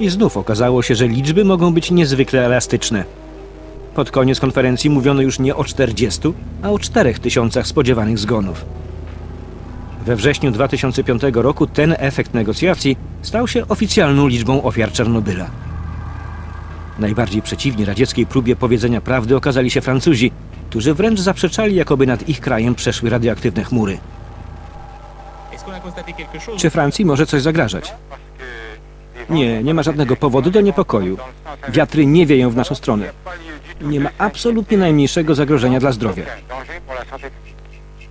I znów okazało się, że liczby mogą być niezwykle elastyczne. Pod koniec konferencji mówiono już nie o 40, a o 4 tysiącach spodziewanych zgonów. We wrześniu 2005 roku ten efekt negocjacji stał się oficjalną liczbą ofiar Czarnobyla. Najbardziej przeciwni radzieckiej próbie powiedzenia prawdy okazali się Francuzi, którzy wręcz zaprzeczali, jakoby nad ich krajem przeszły radioaktywne chmury. Czy Francji może coś zagrażać? Nie, nie ma żadnego powodu do niepokoju. Wiatry nie wieją w naszą stronę. Nie ma absolutnie najmniejszego zagrożenia dla zdrowia.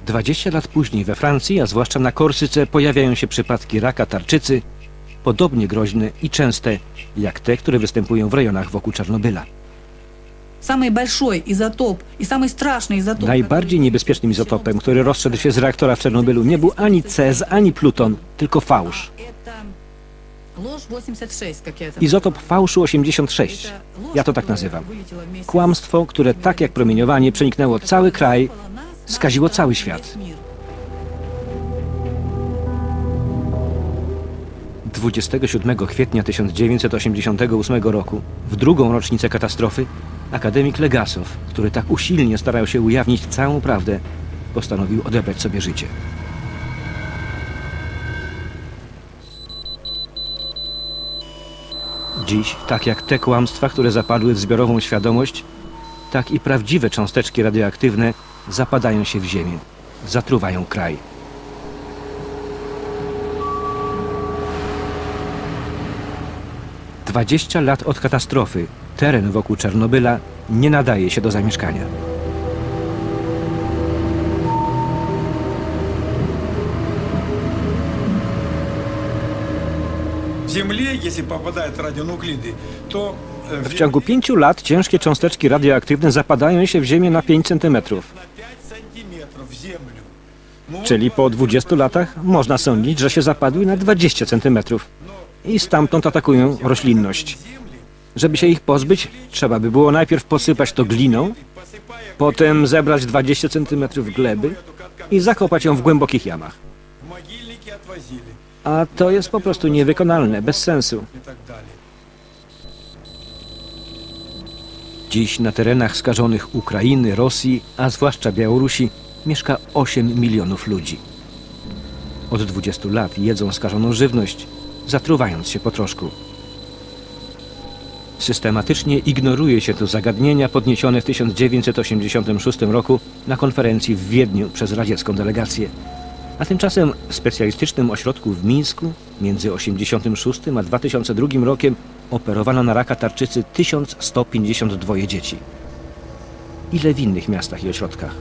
20 lat później we Francji, a zwłaszcza na Korsyce, pojawiają się przypadki raka tarczycy, podobnie groźne i częste jak te, które występują w rejonach wokół Czarnobyla. Najbardziej niebezpiecznym izotopem, który rozszedł się z reaktora w Czernobylu, nie był ani cez, ani pluton, tylko fałsz. Izotop fałszu 86. Ja to tak nazywam. Kłamstwo, które tak jak promieniowanie przeniknęło cały kraj, skaziło cały świat. 27 kwietnia 1988 roku, w drugą rocznicę katastrofy, akademik Legasow, który tak usilnie starał się ujawnić całą prawdę, postanowił odebrać sobie życie. Dziś, tak jak te kłamstwa, które zapadły w zbiorową świadomość, tak i prawdziwe cząsteczki radioaktywne zapadają się w ziemię, zatruwają kraj. Dwadzieścia lat od katastrofy teren wokół Czarnobyla nie nadaje się do zamieszkania. W ciągu pięciu lat ciężkie cząsteczki radioaktywne zapadają się w ziemię na 5 cm. Czyli po 20 latach można sądzić, że się zapadły na 20 cm. I stamtąd atakują roślinność. Żeby się ich pozbyć, trzeba by było najpierw posypać to gliną, potem zebrać 20 cm gleby i zakopać ją w głębokich jamach a to jest po prostu niewykonalne, bez sensu. Dziś na terenach skażonych Ukrainy, Rosji, a zwłaszcza Białorusi mieszka 8 milionów ludzi. Od 20 lat jedzą skażoną żywność, zatruwając się po troszku. Systematycznie ignoruje się tu zagadnienia podniesione w 1986 roku na konferencji w Wiedniu przez radziecką delegację. A tymczasem w specjalistycznym ośrodku w Mińsku między 1986 a 2002 rokiem operowano na raka tarczycy 1152 dzieci. Ile w innych miastach i ośrodkach?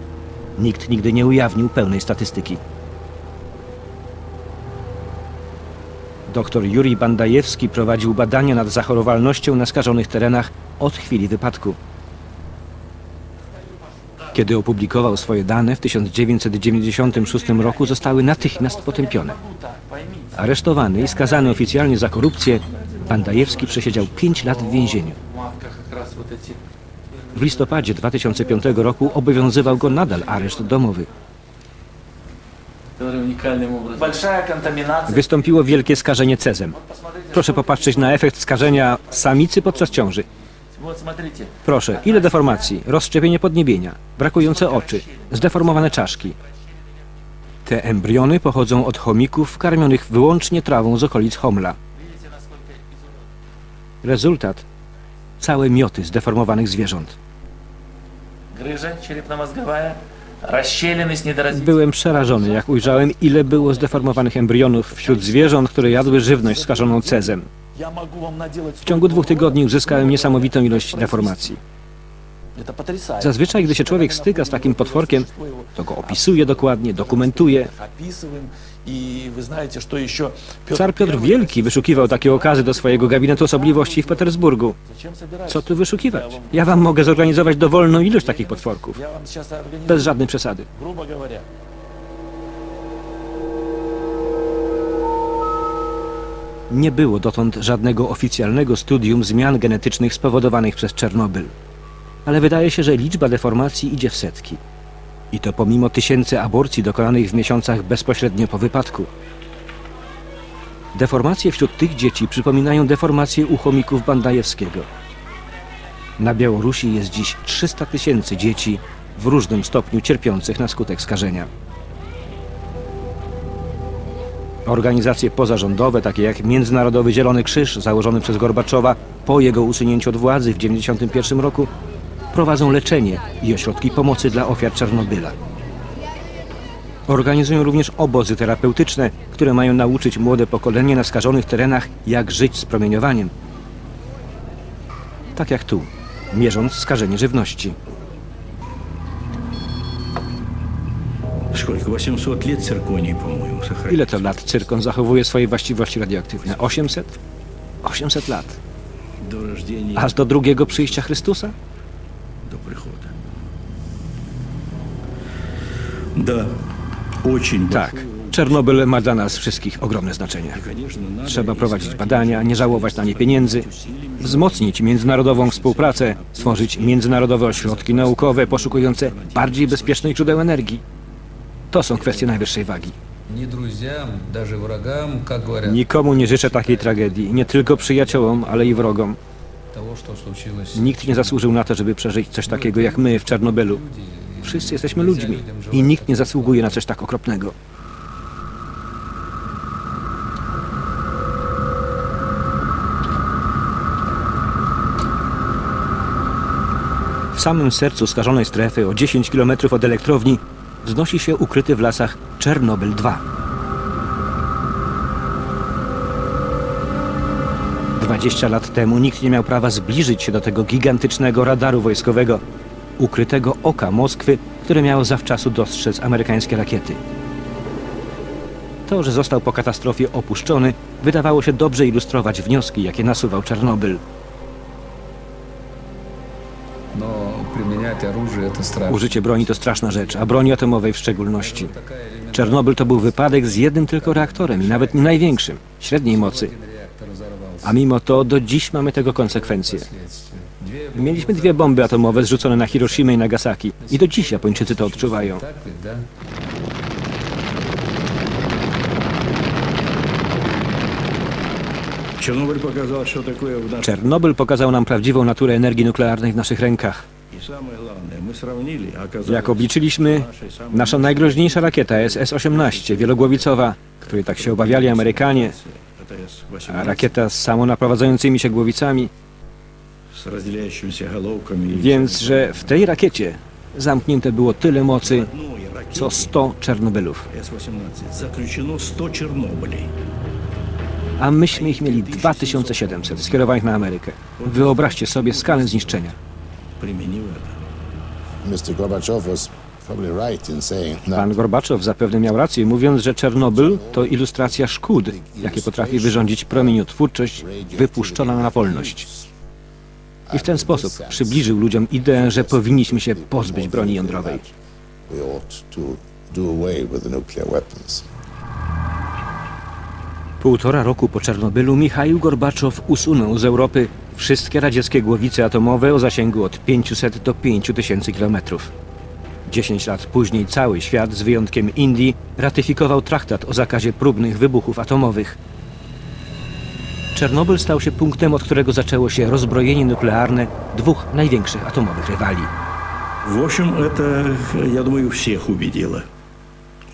Nikt nigdy nie ujawnił pełnej statystyki. Dr Jurij Bandajewski prowadził badania nad zachorowalnością na skażonych terenach od chwili wypadku. Kiedy opublikował swoje dane w 1996 roku zostały natychmiast potępione. Aresztowany i skazany oficjalnie za korupcję, Pandajewski przesiedział 5 lat w więzieniu. W listopadzie 2005 roku obowiązywał go nadal areszt domowy. Wystąpiło wielkie skażenie cezem. Proszę popatrzeć na efekt skażenia samicy podczas ciąży. Proszę, ile deformacji? Rozszczepienie podniebienia, brakujące oczy, zdeformowane czaszki. Te embriony pochodzą od chomików karmionych wyłącznie trawą z okolic Homla. Rezultat całe mioty zdeformowanych zwierząt. Byłem przerażony, jak ujrzałem, ile było zdeformowanych embrionów wśród zwierząt, które jadły żywność skażoną cezem. W ciągu dwóch tygodni uzyskałem niesamowitą ilość deformacji. Zazwyczaj, gdy się człowiek styka z takim potworkiem, to go opisuje dokładnie, dokumentuje. Car Piotr Wielki wyszukiwał takie okazy do swojego gabinetu osobliwości w Petersburgu. Co tu wyszukiwać? Ja wam mogę zorganizować dowolną ilość takich potworków. Bez żadnej przesady. Nie było dotąd żadnego oficjalnego studium zmian genetycznych spowodowanych przez Czernobyl. Ale wydaje się, że liczba deformacji idzie w setki. I to pomimo tysięcy aborcji dokonanych w miesiącach bezpośrednio po wypadku. Deformacje wśród tych dzieci przypominają deformacje u chomików Bandajewskiego. Na Białorusi jest dziś 300 tysięcy dzieci w różnym stopniu cierpiących na skutek skażenia. Organizacje pozarządowe, takie jak Międzynarodowy Zielony Krzyż, założony przez Gorbaczowa po jego usunięciu od władzy w 1991 roku, prowadzą leczenie i ośrodki pomocy dla ofiar Czarnobyla. Organizują również obozy terapeutyczne, które mają nauczyć młode pokolenie na skażonych terenach, jak żyć z promieniowaniem. Tak jak tu, mierząc skażenie żywności. Ile to lat cyrkon zachowuje swoje właściwości radioaktywne? 800? 800 lat. Aż do drugiego przyjścia Chrystusa? Do przychodu. Tak. Czernobyl ma dla nas wszystkich ogromne znaczenie. Trzeba prowadzić badania, nie żałować na nie pieniędzy, wzmocnić międzynarodową współpracę, stworzyć międzynarodowe ośrodki naukowe poszukujące bardziej bezpiecznych źródeł energii. To są kwestie najwyższej wagi. Nikomu nie życzę takiej tragedii, nie tylko przyjaciołom, ale i wrogom. Nikt nie zasłużył na to, żeby przeżyć coś takiego jak my w Czarnobylu. Wszyscy jesteśmy ludźmi i nikt nie zasługuje na coś tak okropnego. W samym sercu skażonej strefy, o 10 km od elektrowni, wznosi się ukryty w lasach Czernobyl 2. 20 lat temu nikt nie miał prawa zbliżyć się do tego gigantycznego radaru wojskowego, ukrytego oka Moskwy, które miało zawczasu dostrzec amerykańskie rakiety. To, że został po katastrofie opuszczony, wydawało się dobrze ilustrować wnioski, jakie nasuwał Czarnobyl. Użycie broni to straszna rzecz, a broni atomowej w szczególności. Czarnobyl to był wypadek z jednym tylko reaktorem i nawet nie największym, średniej mocy. A mimo to do dziś mamy tego konsekwencje. Mieliśmy dwie bomby atomowe zrzucone na Hiroshima i Nagasaki i do dziś Japończycy to odczuwają. Czernobyl pokazał nam prawdziwą naturę energii nuklearnej w naszych rękach. Jak obliczyliśmy, nasza najgroźniejsza rakieta jest S-18, wielogłowicowa, której tak się obawiali Amerykanie, a rakieta z samonaprowadzającymi się głowicami. Więc, że w tej rakiecie zamknięte było tyle mocy, co 100 Czernobylów. A myśmy ich mieli 2700 skierowanych na Amerykę. Wyobraźcie sobie skalę zniszczenia. Применил это. Mr. Gorbachev was probably right in saying Pan that Gorbaczow zapewne miał rację, mówiąc, że Czarnobyl to ilustracja szkód, jakie potrafi wyrządzić promieniotwórczość wypuszczona na wolność. I w ten sposób przybliżył ludziom ideę, że powinniśmy się pozbyć broni jądrowej. we ought to do away with the nuclear weapons. Półtora roku po Czarnobylu Michaił Gorbaczow usunął z Europy wszystkie radzieckie głowice atomowe o zasięgu od 500 do 5000 kilometrów. 10 lat później cały świat, z wyjątkiem Indii, ratyfikował traktat o zakazie próbnych wybuchów atomowych. Czarnobyl stał się punktem, od którego zaczęło się rozbrojenie nuklearne dwóch największych atomowych rywali. В общем, это, я думаю, всех убедило.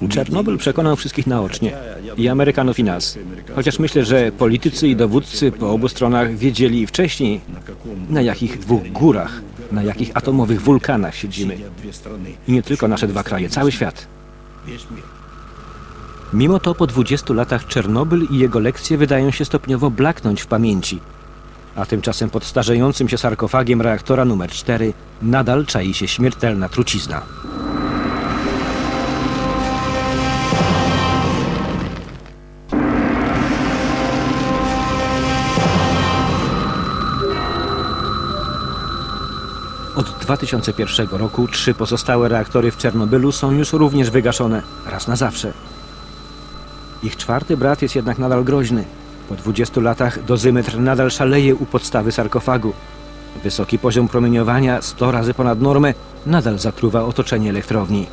Czarnobyl przekonał wszystkich naocznie, i Amerykanów, i nas. Chociaż myślę, że politycy i dowódcy po obu stronach wiedzieli wcześniej, na jakich dwóch górach, na jakich atomowych wulkanach siedzimy. I nie tylko nasze dwa kraje, cały świat. Mimo to po 20 latach Czernobyl i jego lekcje wydają się stopniowo blaknąć w pamięci. A tymczasem pod starzejącym się sarkofagiem reaktora numer 4 nadal czai się śmiertelna trucizna. Od 2001 roku trzy pozostałe reaktory w Czernobylu są już również wygaszone, raz na zawsze. Ich czwarty brat jest jednak nadal groźny. Po 20 latach dozymetr nadal szaleje u podstawy sarkofagu. Wysoki poziom promieniowania, 100 razy ponad normę, nadal zatruwa otoczenie elektrowni.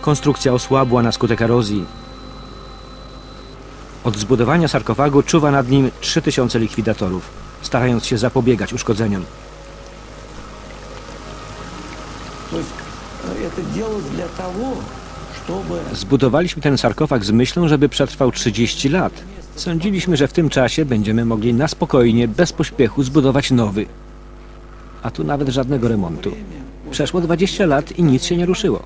Konstrukcja osłabła na skutek erozji. Od zbudowania sarkofagu czuwa nad nim 3000 likwidatorów, starając się zapobiegać uszkodzeniom. Zbudowaliśmy ten sarkofag z myślą, żeby przetrwał 30 lat. Sądziliśmy, że w tym czasie będziemy mogli na spokojnie, bez pośpiechu zbudować nowy. A tu nawet żadnego remontu. Przeszło 20 lat i nic się nie ruszyło.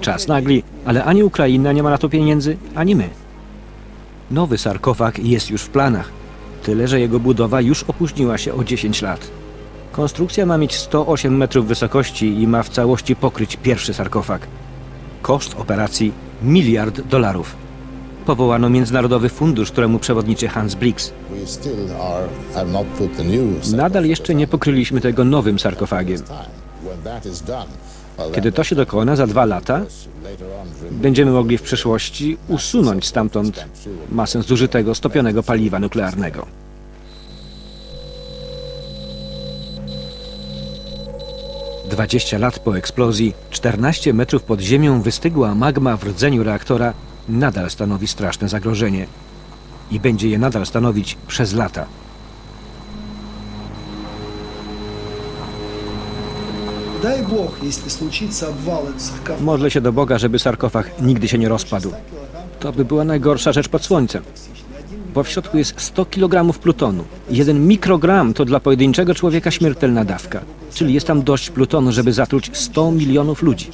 Czas nagli, ale ani Ukraina nie ma na to pieniędzy, ani my. Nowy sarkofag jest już w planach. Tyle, że jego budowa już opóźniła się o 10 lat. Konstrukcja ma mieć 108 metrów wysokości i ma w całości pokryć pierwszy sarkofag. Koszt operacji miliard dolarów. Powołano Międzynarodowy Fundusz, któremu przewodniczy Hans Blix. Nadal jeszcze nie pokryliśmy tego nowym sarkofagiem. Kiedy to się dokona za dwa lata, będziemy mogli w przyszłości usunąć stamtąd masę zużytego, stopionego paliwa nuklearnego. 20 lat po eksplozji, 14 metrów pod ziemią wystygła magma w rdzeniu reaktora nadal stanowi straszne zagrożenie i będzie je nadal stanowić przez lata. Modlę się do Boga, żeby sarkofag nigdy się nie rozpadł. To by była najgorsza rzecz pod słońcem. Bo w środku jest 100 kg plutonu. Jeden mikrogram to dla pojedynczego człowieka śmiertelna dawka. Czyli jest tam dość plutonu, żeby zatruć 100 milionów ludzi.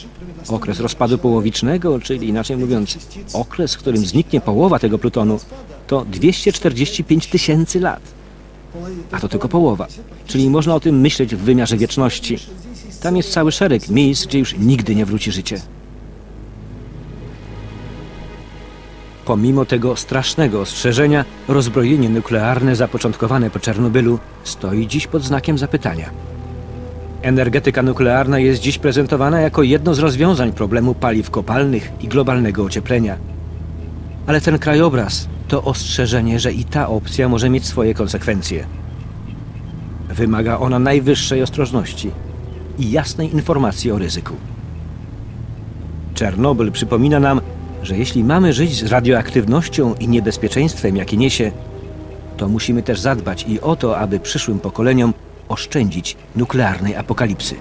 Okres rozpadu połowicznego, czyli inaczej mówiąc, okres, w którym zniknie połowa tego plutonu, to 245 tysięcy lat. A to tylko połowa. Czyli można o tym myśleć w wymiarze wieczności. Tam jest cały szereg miejsc, gdzie już nigdy nie wróci życie. Pomimo tego strasznego ostrzeżenia, rozbrojenie nuklearne zapoczątkowane po Czarnobylu stoi dziś pod znakiem zapytania. Energetyka nuklearna jest dziś prezentowana jako jedno z rozwiązań problemu paliw kopalnych i globalnego ocieplenia. Ale ten krajobraz to ostrzeżenie, że i ta opcja może mieć swoje konsekwencje. Wymaga ona najwyższej ostrożności i jasnej informacji o ryzyku. Czarnobyl przypomina nam, że jeśli mamy żyć z radioaktywnością i niebezpieczeństwem, jakie niesie, to musimy też zadbać i o to, aby przyszłym pokoleniom oszczędzić nuklearnej apokalipsy.